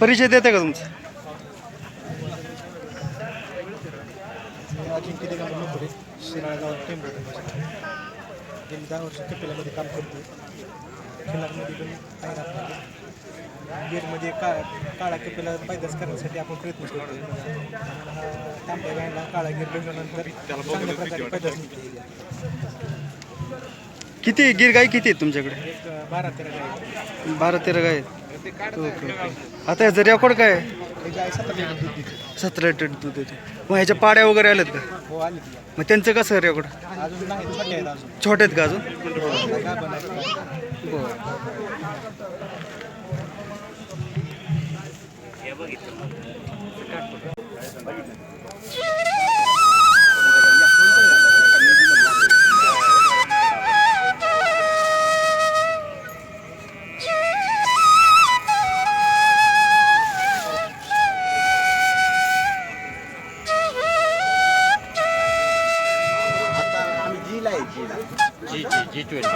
परिचय देते का तुमचा? अजिंक्य दिगंबर शिराळगाव गेली दहा वर्ष कपिलामध्ये काम करतो खिलारमध्ये पण आहे का काळा कपिला पैदास करण्यासाठी आपण प्रयत्न करतो तांब्या गायला काळा गिर बनवल्यानंतर चांगल्या प्रकारे पैदास निघते किती गिर गाई किती आहेत तुमच्याकडे? एक बारा तेरा गाय बारा तेरा गाय आहेत. Okay okay. आता याचं रेकॉर्ड काय आहे? एक गाय सतरा लिटर दूध देते सतरा लिटर दूध मग ह्याच्या पाड्या वगैरे आल्यात का? हो आली ती मग त्यांचं कसं रेकॉर्ड अजून नाही छोटे आहेत अजून छोटे आहेत का अजून? काय पण 鸡鸡鸡炖鸡